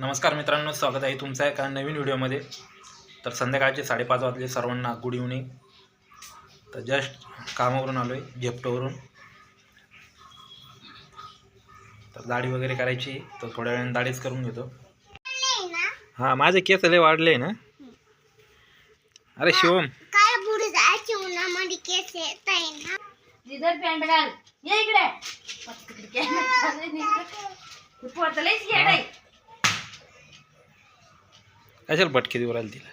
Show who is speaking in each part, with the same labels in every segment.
Speaker 1: नमस्कार मित्रांनो स्वागत आहे तुमचं एका नवीन व्हिडिओमध्ये. तर संध्याकाळचे साडेपाच वाजले सर्वांना गुड इव्हनिंग तर जस्ट कामावरून आलो आहे झेप्टोवरून. तर दाढी वगैरे करायची तर थोड्या वेळाने दाढीच करून घेतो. हां माझे केस लय वाढले ना. अरे शिवम.
Speaker 2: काय
Speaker 1: कशाला भटके देऊ राहिली तिला?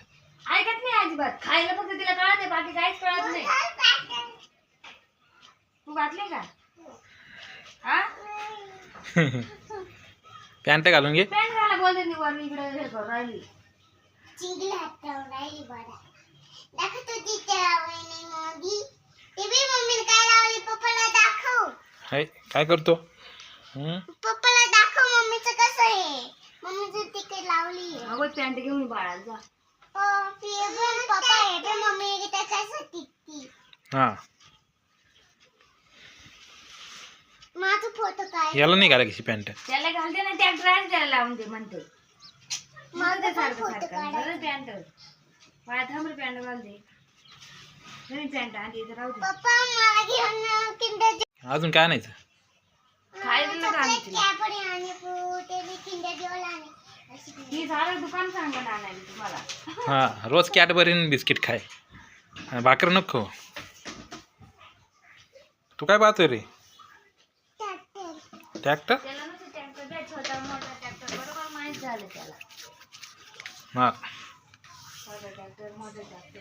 Speaker 3: ऐकत नाही अजिबात. खायला फक्त तिला कळत बाकी काहीच कळत नाही. तू घातले का? हा?
Speaker 1: पॅन्ट घालून घे.
Speaker 3: पॅन्ट घाला बोलते मी वर इकडे हे करून राहिली.
Speaker 2: चिंगली हातावर राहिली बरं. दाखव तू ते बी मम्मीला काय लावली? पप्पाला दाखव.
Speaker 1: हाय काय करतो? हं?
Speaker 2: पप्पाला दाखव मम्मीचं कसं आहे. मम्मीचं तिकडे लावली.
Speaker 3: अगो पॅन्ट घेऊन ये बाळा जा.
Speaker 2: हो, ते पण पप्पा आहे पण मम्मी त्याच्यासाठी ती.
Speaker 1: हां.
Speaker 2: माझा फोटो काय?
Speaker 1: याला नाही घालायची पॅन्ट.
Speaker 3: त्याला घालते ना ट्रॅक्टर आहे त्याला लावून दे म्हणते.
Speaker 2: माझा
Speaker 3: ते
Speaker 2: पण
Speaker 3: सारखं
Speaker 2: फोटो
Speaker 3: सारखं.
Speaker 2: काढा
Speaker 3: बरं पॅन्ट. पॅन्ट घाल दे. नवीन पॅन्ट राहू दे.
Speaker 2: पप्पा मला घेऊन किंडर
Speaker 1: अजून काय नाही
Speaker 3: खायला दिलं का आम्ही तिला
Speaker 2: कॅपरी आणि ते बी किंडर जेवण
Speaker 3: ही सारं दुकान सांगून आणायला तुम्हाला.
Speaker 1: हां रोज कॅडबरीन बिस्किट खाय. भाकर नको. तू काय पाहतोय रे?
Speaker 2: ट्रॅक्टर?
Speaker 1: ट्रॅक्टर
Speaker 3: त्याला नुसतं ट्रॅक्टर द्या छोटा मोठा ट्रॅक्टर बरोबर माहीत झालं त्याला.
Speaker 1: हां
Speaker 3: छोटा ट्रॅक्टर मोठा ट्रॅक्टर.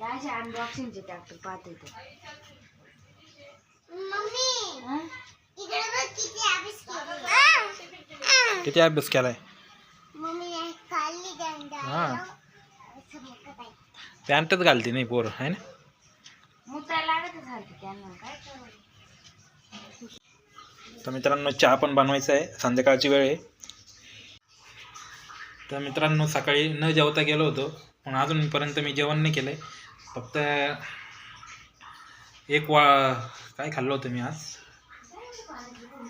Speaker 3: या असे अनबॉक्सिंगचे ट्रॅक्टर पाहते ते.
Speaker 2: मम्मी
Speaker 3: हं?
Speaker 2: इकडे बघ किती अभ्यास केली.
Speaker 1: किती अभ्यास केलाय? हा. पॅन्टच घालते नाही पोर आहे ना? तर मित्रांनो चहा पण बनवायचा आहे. संध्याकाळची वेळ आहे. तर मित्रांनो सकाळी न जेवता गेलो होतो पण अजूनपर्यंत मी जेवण नाही केलं आहे फक्त एक वा काय खाल्लं होतं मी आज?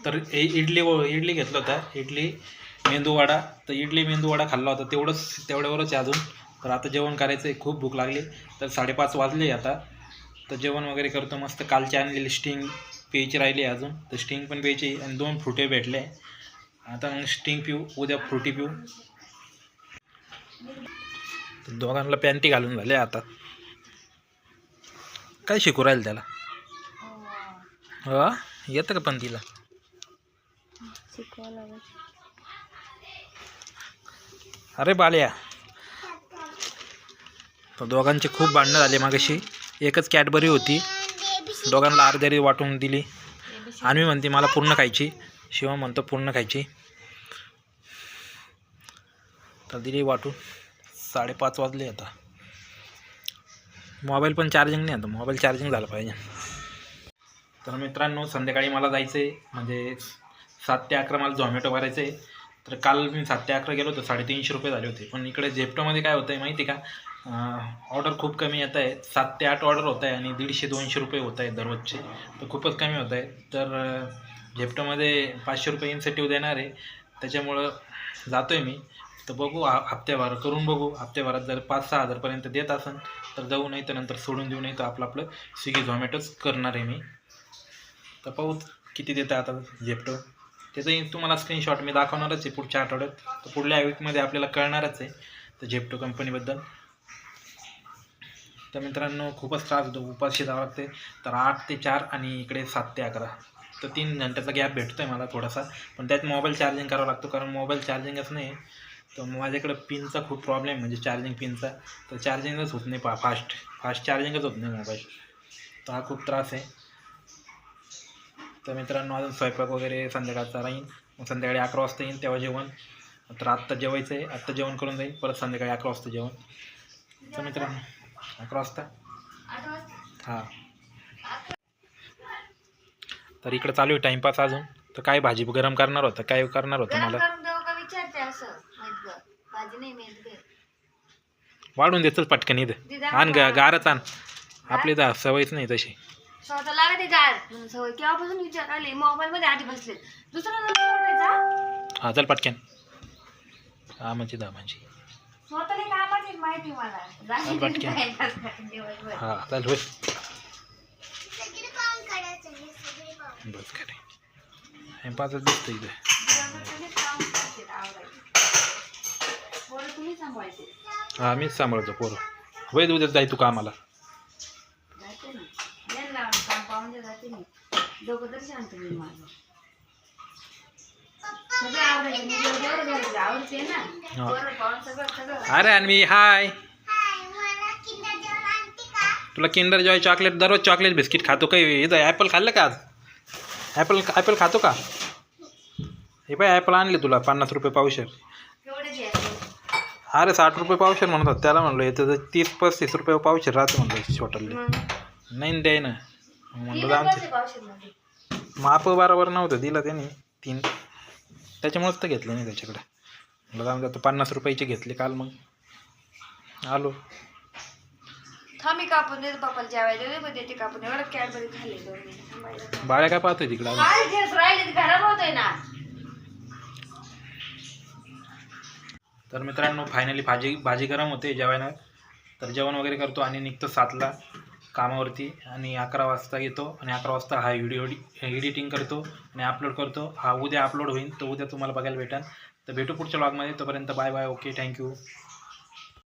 Speaker 1: तर इडली इडली घेतलं होता. इडली मेंदूवडा तर इडली मेंदूवडा खाल्ला होता. तेवढंच तेवढ्यावरच आहे अजून. तर आता जेवण करायचं आहे खूप भूक लागली. तर साडेपाच वाजले आता. तर जेवण वगैरे करतो मस्त. कालची आणलेली स्टिंग प्यायची राहिली अजून. तर स्टिंग पण प्यायची आणि दोन फ्रुटे भेटले. आता मग स्टिंग पिऊ उद्या फ्रुटी पिऊ. तर दोघांना पॅन्टी घालून झाले आता. काय शिकू राहील त्याला? हा. येतं का पण तिला? अरे बाल्या. तर दोघांचे खूप भांडणं झाले मागाशी. एकच कॅडबरी होती. दोघांना अर्ध्यारी वाटून दिली. आणि म्हणते मला पूर्ण खायची. शिवा म्हणतो पूर्ण खायची. तर दिली वाटून. साडेपाच वाजले आता. मोबाईल पण चार्जिंग नाही आता. मोबाईल चार्जिंग झालं पाहिजे. तर मित्रांनो संध्याकाळी मला जायचं आहे म्हणजे सात ते अकरा मला झोमॅटो भरायचं आहे तर काल मी सात ते अकरा गेलो होतो साडेतीनशे रुपये झाले होते. पण इकडे झेप्टोमध्ये काय होतं आहे माहिती आहे का? ऑर्डर खूप कमी येत आहे. सात ते आठ ऑर्डर होत आहे आणि दीडशे दोनशे रुपये होत आहे दररोजचे. तर खूपच कमी होत आहे. तर झेप्टोमध्ये पाचशे रुपये इन्सेटिव्ह देणार आहे. त्याच्यामुळं जातो आहे मी. तर बघू हा हप्त्याभर करून बघू. हप्त्याभरात जर पाच सहा हजारपर्यंत देत असेल तर जाऊ नाही तर नंतर सोडून देऊ नाही तर आपलं आपलं स्विगी झोमॅटोच करणार आहे मी. तर पाहू किती देतं आता झेप्टो. त्याचंही तुम्हाला स्क्रीनशॉट मी दाखवणारच आहे पुढच्या आठवड्यात. तर पुढल्या वीकमध्ये आपल्याला कळणारच आहे तर झेप्टो कंपनीबद्दल तर मित्रांनो खूपच त्रास होतो उपाशी जावं लागते. तर आठ ते चार आणि इकडे सात ते अकरा. तर तीन घंट्याचा गॅप भेटतो आहे मला थोडासा. पण त्यात मोबाईल चार्जिंग करावा लागतो कारण मोबाईल चार्जिंगच नाही. तर माझ्याकडं पिनचा खूप प्रॉब्लेम म्हणजे चार्जिंग पिनचा तर चार्जिंगच होत नाही पा फास्ट फास्ट चार्जिंगच होत नाही मोबाईल तर हा खूप त्रास आहे. तर मित्रांनो अजून स्वयंपाक वगैरे संध्याकाळचा राहीन मग संध्याकाळी अकरा वाजता येईन तेव्हा जेवण. तर आत्ता जेवायचं आहे आत्ता जेवण करून जाईन. परत संध्याकाळी अकरा वाजता जेवण. तर मित्रांनो अकरा वाजता? हां. तर इकडं चालू आहे टाईमपास अजून. तर काय भाजी गरम करणार होतं? काय करणार होतं मला? वाढून देतच पटकन इथं. आण गारच आण. आपली तर सवयच नाही तशी.
Speaker 3: स्वतः लागत आहे म्हणून सवय केव्हापासून विचार आले मोबाईल मध्ये आधी बसले. दुसरा नंबर वाटायचा
Speaker 1: हां चल पटकन. कामाची दामाची.
Speaker 3: स्वतःला कामाची माहिती मला.
Speaker 1: पटकन.
Speaker 3: दिवसभर.
Speaker 1: हा चाल होय.
Speaker 2: सगळे पाहून काढायचं हे सगळे पाहून.
Speaker 1: बस खरे हे पाचच दिसतं इथे.
Speaker 3: दिवसभर तुम्हीच काम करायचे, आवरायचे. पोरं तुम्ही सांभाळायचे.
Speaker 1: हा मीच सांभाळतो पोरं. होय उद्या जाय तू कामाला
Speaker 3: जाते ना येण लावून जाते मी दोघं तरी शांत होईल माझं. सगळं आवडायचं मी जेवढं जेवढं घराचं आवडते ना
Speaker 1: हा.
Speaker 3: पोरं पाहून सगळं सगळं.
Speaker 1: अरे अन्वी हाय.
Speaker 2: हाय का
Speaker 1: तुला किंडर जॉय चॉकलेट दररोज चॉकलेट बिस्किट खातो काही इथं ॲपल खाल्लं का आज? ॲपल ॲपल खातो का? हे पाय ॲपल आणले तुला पन्नास रुपये पावशेर.
Speaker 3: केवढे
Speaker 1: अरे साठ रुपये पावशेर म्हणत होता त्याला म्हणलं येतं तर तीस पस्तीस रुपये पावशेर राहतं म्हणलं हॉटेलला
Speaker 3: मग?
Speaker 1: नाही द्याय ना म्हणलं जाऊन. माप बरोबर नव्हतं दिलं त्याने तीन. त्याच्यामुळेच तर घेतलं नाही त्याच्याकडे. म्हणलं जाऊन जातं पन्नास रुपयाचे घेतले काल मग. आलो.
Speaker 3: थांब मी कापून देते पप्पाला जेवायला देते पण देते कापून. एवढं कॅडबरी खाल्ली दोन मिनिटं थांबायला.
Speaker 1: बाळ्या काय पाहतोय तिकडं अजून?
Speaker 3: काय घेत राहिले ते खराब होतोय ना.
Speaker 1: तर मित्रांनो फायनली भाजी भाजी गरम होते जेवायला. तर जेवण वगैरे करतो आणि निघतो सातला. कामावरती आणि अकरा वाजता येतो आणि अकरा वाजता हा व्हिडिओ एडिटिंग करतो आणि अपलोड करतो. हा उद्या अपलोड होईल तो उद्या तुम्हाला बघायला भेटेल. तर भेटू पुढच्या ब्लॉगमध्ये तोपर्यंत बाय बाय ओके थँक्यू